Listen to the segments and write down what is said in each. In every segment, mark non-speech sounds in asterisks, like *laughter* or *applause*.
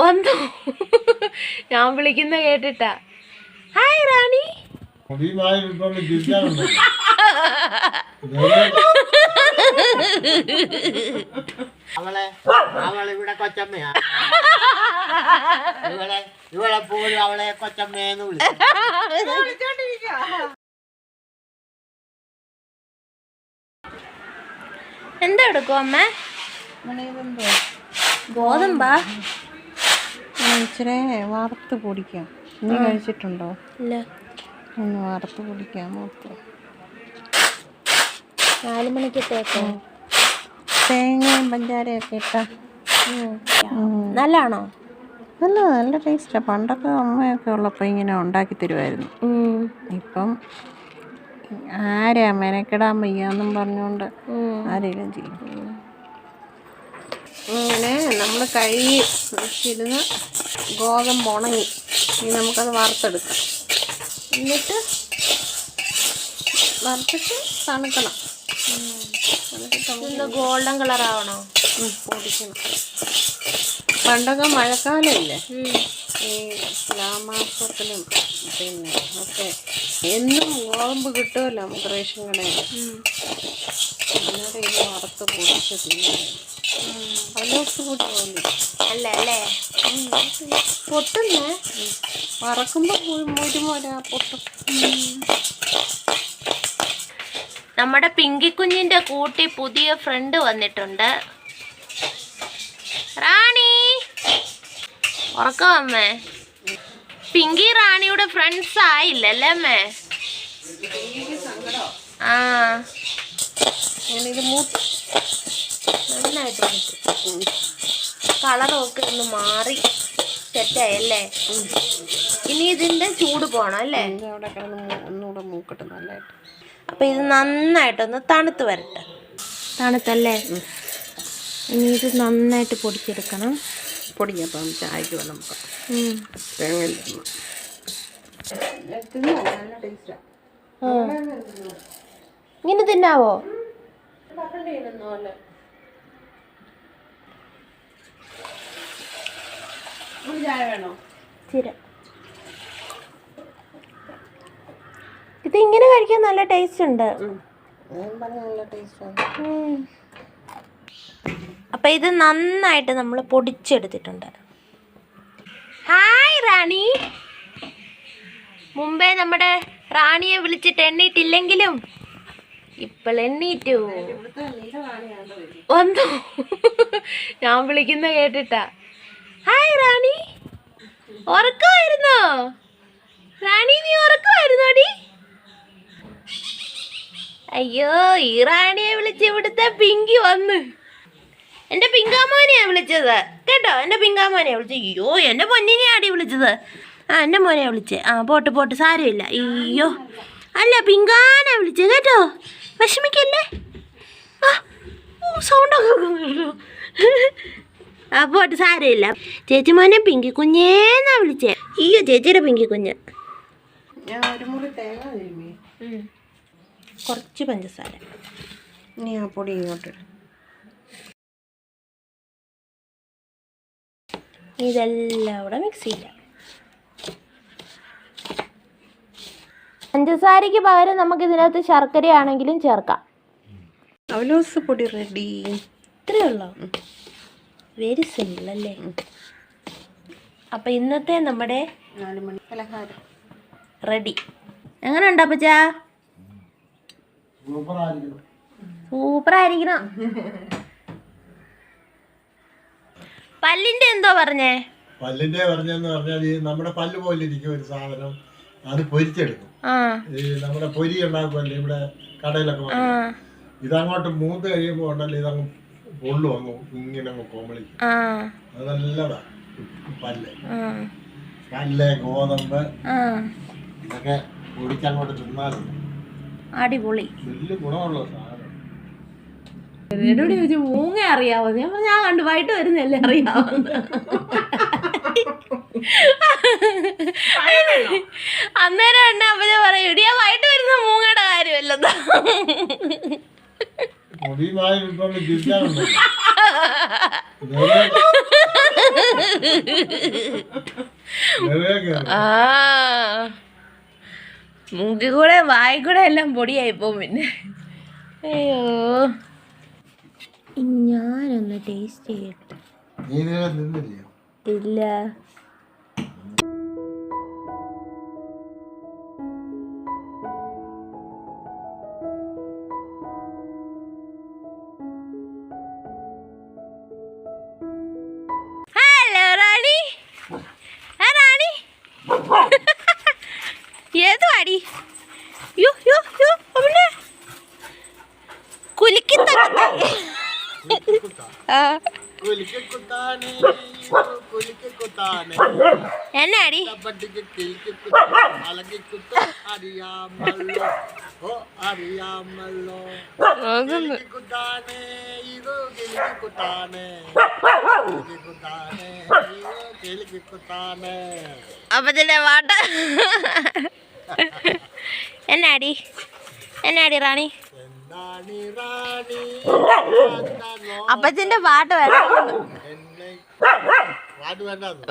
വന്നു? ഞാൻ വിളിക്കുന്ന കേട്ടിട്ടാ. ഹായ് റാണി അവളെ കൊച്ചമ്മയാ. ഇവളെ ഇവളെ പോലും അവളെ കൊച്ചമ്മയെന്ന് വിളിക്കും എന്താ എടുക്കും അമ്മ? ഗോതമ്പാ. ഇച്ചിരി വറുത്ത് പൊടിക്കാം. നീ കഴിച്ചിട്ടുണ്ടോ? ഇല്ല. ഒന്ന് വറുത്ത് പൊടിക്കാം മൊത്തം നാല് മണിക്ക് തേക്കോ തേങ്ങയും പഞ്ചാരയൊക്കെ ഇട്ടാ. നല്ലാണോ? നല്ല നല്ല ടേസ്റ്റാണ് പണ്ടൊക്കെ അമ്മയൊക്കെ ഉള്ളപ്പോൾ ഇങ്ങനെ ഉണ്ടാക്കി തരുമായിരുന്നു ഇപ്പം ആരാ മെനക്കെടാൻ വയ്യാന്നും പറഞ്ഞുകൊണ്ട് ആരെങ്കിലും ചെയ്യും. അങ്ങനെ നമ്മൾ കഴുകി വെച്ചിരുന്ന് ഗോതമ്പ് ഉണങ്ങി. ഇനി നമുക്കത് വറുത്തെടുക്കാം. എന്നിട്ട് വറുത്തിട്ട് തണുക്കണം. Golden colour ആവണോ? പൊടിക്കണം. പണ്ടൊക്കെ മഴക്കാലമില്ലേ ഈ ഗ്രാമാസത്തിലും പിന്നെ ഒക്കെ എന്നും ഗോതമ്പ് കിട്ടുമല്ലോ നമുക്ക് റേഷൻ കടയിൽ. അന്നേരം ഇത് വറുത്ത് പൊടിച്ച് തിന്നായിരുന്നു പലോസ് കൂട്ടി പോലെ അല്ല അല്ലേ പൊട്ടുന്നേ വറക്കുമ്പോൾ മുരുമോരാ പൊട്ടും. നമ്മുടെ പിങ്കി കുഞ്ഞിന്റെ കൂട്ടി പുതിയ ഫ്രണ്ട് വന്നിട്ടുണ്ട്. റാണി! ഉറക്കോ അമ്മേ? പിങ്കി റാണിയുടെ ഫ്രണ്ട്സ് ആയില്ലല്ലേ അമ്മേ? ആ. ഞാനിത് മൂത്ത് നന്നായിട്ട് വന്നിട്ട് കളറും ഒക്കെ ഒന്ന് മാറി സെറ്റായല്ലേ ഇനി ഇതിന്റെ ചൂട് പോണം അല്ലേ? ഒന്നുകൂടെ മൂക്കട്ടെ നല്ലതായിട്ട് അപ്പൊ ഇത് നന്നായിട്ടൊന്ന് തണുത്ത് വരട്ടെ. തണുത്തല്ലേ? ഇനി ഇത് നന്നായിട്ട് പൊടിച്ചെടുക്കണം. പൊടിഞ്ഞപ്പം ചായക്ക് വേണം. തേങ്ങ. ഇങ്ങനെ തിന്നാവോ? ചായ വേണോ? ചിര. ഇത് ഇങ്ങനെ കഴിക്കാൻ നല്ല ടേസ്റ്റ് ഉണ്ട്. ഞാൻ പറഞ്ഞ നല്ല ടേസ്റ്റാണ് ഉം. അപ്പൊ ഇത് നന്നായിട്ട് നമ്മൾ പൊടിച്ചെടുത്തിട്ടുണ്ട്. ഹായ് റാണി. മുമ്പേ നമ്മുടെ റാണിയെ വിളിച്ചിട്ട് എണ്ണീട്ടില്ലെങ്കിലും ഇപ്പോൾ എണ്ണീറ്റു. വന്നു ഞാൻ വിളിക്കുന്ന കേട്ടിട്ടാ. ഹായ് റാണി ഉറക്കമായിരുന്നോ? റാണി നീ ഉറക്കമായിരുന്നോടി അയ്യോ ഈ റാണിയെ വിളിച്ച് ഇവിടുത്തെ പിങ്കി വന്ന്. എന്റെ പിങ്കാമോനെയാ വിളിച്ചത്. കേട്ടോ എന്റെ പിങ്കാമോനെയാ വിളിച്ചത്. അയ്യോ എന്റെ പൊന്നിനെയാടി വിളിച്ചത്. ആ എന്റെ മോനെയാ വിളിച്ചത് ആ പോട്ട് പോട്ട് സാരമില്ല. അയ്യോ. അല്ല പിങ്കാന വിളിച്ചത് കേട്ടോ. വിഷമിക്കല്ലേ? ആ സൗണ്ടൊക്കെ പോട്ട് സാരമില്ല. ചേച്ചി മോനെ പിങ്കി കുഞ്ഞേന്നാ വിളിച്ചേ? അയ്യോ ചേച്ചിയുടെ പിങ്കി കുഞ്ഞ്. കുറച്ച് പഞ്ചസാര. ഇനി ആ പൊടി ഇങ്ങോട്ട് ഇതെല്ലാം കൂടെ മിക്സ് ചെയ്യാം. പഞ്ചസാരയ്ക്ക് പകരം നമുക്ക് ഇതിനകത്ത് ശർക്കരയാണെങ്കിലും ചേർക്കാം. അവലോസ് പൊടി റെഡി ഇത്രയേ ഉള്ളൂ? വെരി സിമ്പിൾ അല്ലേ? അപ്പം ഇന്നത്തെ നമ്മുടെ പലഹാരം. റെഡി. എങ്ങനെ ഉണ്ടോ അപ്പച്ച? സൂപ്പർ ആയിരിക്കണം പല്ലിന്റെ എന്തോ പറഞ്ഞേ? പല്ലിന്റെ പറഞ്ഞെന്ന് പറഞ്ഞാൽ ഈ നമ്മുടെ പല്ല് പോലെ ഇരിക്കും ഒരു സാധനം. അത് പൊരിച്ചെടുക്കും. ഈ നമ്മുടെ പൊരി ഉണ്ടാക്കുമല്ലേ ഇവിടെ കടയിലൊക്കെ. ഇതങ്ങോട്ട് മൂത്ത് കഴിയുമ്പോൾ ഉണ്ടല്ലോ ഇതങ്ങ് പൊള്ളു അങ്ങ് ഇങ്ങനെ ആ. അത് നല്ലതാ. പല്ല്. ആ. പല്ല് ഗോതമ്പ്. ആ. ഇതൊക്കെ പൊടിച്ചങ്ങോട്ട് തിന്നാലും? അടിപൊളി. വലിയ ഗുണമുള്ള സാധനം. എന്നോട് ചോദിച്ചു മൂങ്ങ അറിയാവോ? ഞാൻ ഞാൻ കണ്ടു വൈകിട്ട് വരുന്നല്ലേ അറിയാവുന്ന അന്നേരം എന്നെ അപ്പൊ ഞാൻ പറയും മുടിയുമായി ഇപ്പം ചിരിക്കാറുണ്ട്. മൂക്കി കൂടെ വായി കൂടെ എല്ലാം പൊടിയായിപ്പോ പിന്നെ. അയ്യോ. ഞാനൊന്ന് ടേസ്റ്റ് ചെയ്യട്ടെ. ഇല്ല. കുത്താനേ തന്നെ പാട്ട്. എന്നാടി? എന്നാടി റാണി? *laughs* അപ്പച്ചന്റെ പാട്ട് വേണ്ട.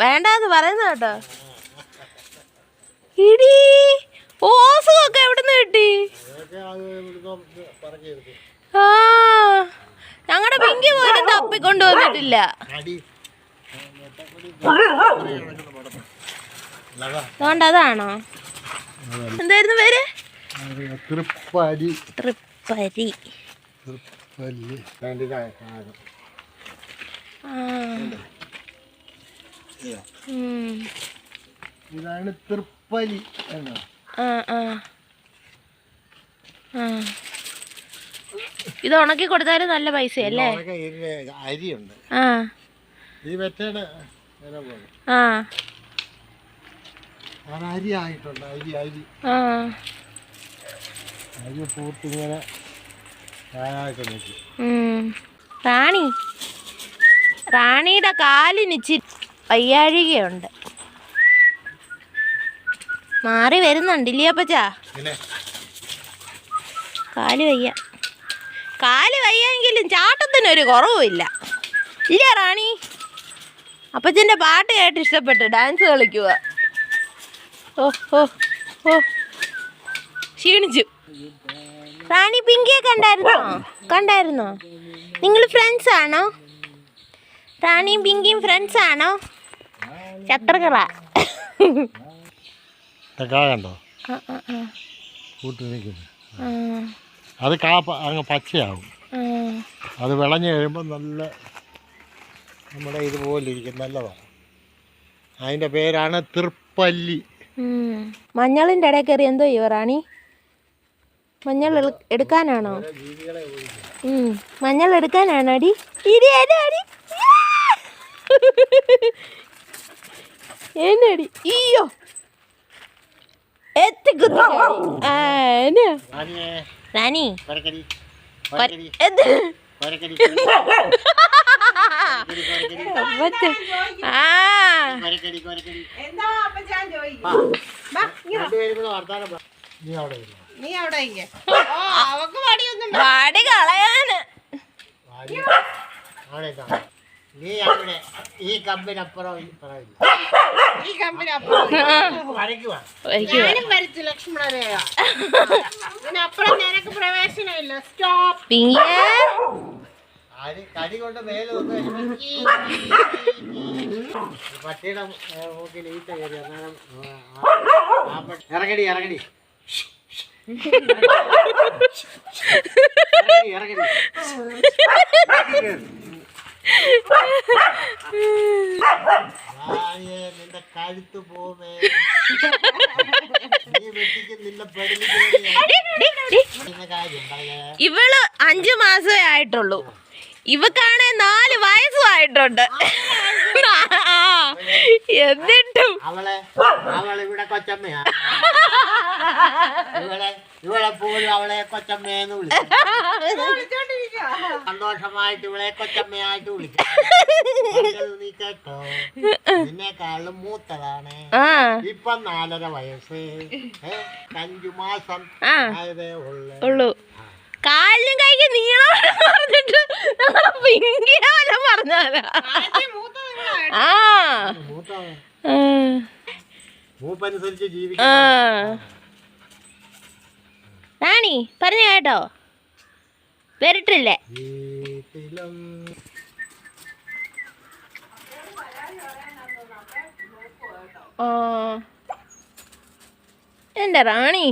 വേണ്ടെന്ന് പറയുന്ന കേട്ടോ. ഇടി ഓസുമൊക്കെ എവിടുന്ന് കിട്ടി? ആ ഞങ്ങളുടെ പിങ്കി പോലും തപ്പിക്കൊണ്ടു വന്നിട്ടില്ല. അതുകൊണ്ട് അതാണോ? എന്തായിരുന്നു പേര്? ട്രിപ്പ് ഉം. ഇതാണ് തൃപ്പലി എന്നാ. ആ ആ. ആ. ഇത് ഉണക്കി കൊടുത്താലും നല്ല പൈസ അല്ലേ അരിയുണ്ട്. ആ. ഈ വെറ്റയുടെ ആ. അരി ആയിട്ടുണ്ട് അരി അരി. ആ. റാണി. റാണിയുടെ കാലിന് ഇച്ചിരി വയ്യാഴികയുണ്ട്. മാറി വരുന്നുണ്ട് ഇല്ലയപ്പച്ചാ കാൽ വയ്യ. കാൽ വയ്യെങ്കിലും ചാട്ടത്തിന് ഒരു കുറവുമില്ല. ഇല്ല റാണി? അപ്പച്ചന്റെ പാട്ട് കേട്ട് ഇഷ്ടപ്പെട്ടു ഡാൻസ് കളിക്കുക ഓ ഓ ഓ. ക്ഷീണിച്ചു. റാണി പിങ്കിയെ കണ്ടായിരുന്നോ? കണ്ടായിരുന്നോ? നിങ്ങൾ ഫ്രണ്ട്സ് ആണോ? റാണിയും പിങ്കിയും ഫ്രണ്ട്സ് ആണോ? ചത്രകറ കാ കണ്ടോ? അത് കാ അങ്ങ് പച്ചയാവും. അത് വിളഞ്ഞു കഴിയുമ്പോൾ നല്ല നമ്മുടെ ഇതുപോലെ ഇരിക്കും നല്ലതാണ്. അതിന്റെ പേരാണ് തൃപ്പല്ലി ഉം. മഞ്ഞളിന്റെ ഇടയിൽ കയറി എന്തോ ഈ റാണി? മഞ്ഞൾ എടു- എടുക്കാനാണോ? ഉം. മഞ്ഞൾ എടുക്കാനാണോ അടി ഇടി അടി ഈയോ എന്നാ? റാണി. എന്ത്? കൊരക്കടി അപ്പച്ച. ആ. നീ അവിടെ അവക്ക് കളയാന്. വാടി. അവിടെ നീ അവിടെ ഈ കമ്പിനപ്പുറം ഇപ്പുറം ഇല്ല. ഈ കമ്പനി അപ്പുറം വരയ്ക്കുവാ ഒരിക്കലും ഞാനും വരച്ചു ലക്ഷ്മണരെയാ ഇതിനപ്പുറം നിനക്ക് പ്രവേശനമില്ല. സ്റ്റോപ്പ് കടി കൊണ്ട് മേലെ. പട്ടിയുടെ മൂക്കിൽ ഈച്ച കയറി. ഇറങ്ങടി ഇറങ്ങടി. നിന്റെ കഴുത്ത് പോവേ നീ ഇവൾ അഞ്ചു മാസമേ ആയിട്ടുള്ളൂ. ഇവക്കാണെ നാല് വയസ്സും ആയിട്ടുണ്ട്. എന്നിട്ടും അവളെ അവളിവിടെ കൊച്ചമ്മയാ. ഇവളെ ഇവളെ പോലും അവളെ കൊച്ചമ്മയെന്ന് വിളിക്കും. സന്തോഷമായിട്ട് ഇവളെ കൊച്ചമ്മയായിട്ട് വിളിക്കും. നീ കേട്ടോ? നിന്നെക്കാളും മൂത്തതാണ്. ആ. ഇപ്പൊ നാലര വയസ്സ്. അഞ്ചു മാസം ആയതേ ഉള്ളു. ഉള്ളൂ. കാലിനും കൈക്ക് നീളം പറഞ്ഞിട്ട് പിങ്കിയാലോ പറഞ്ഞാലാ ആ. റാണി പറഞ്ഞു കേട്ടോ. വരട്ടില്ലേ ഓ എന്റെ റാണി?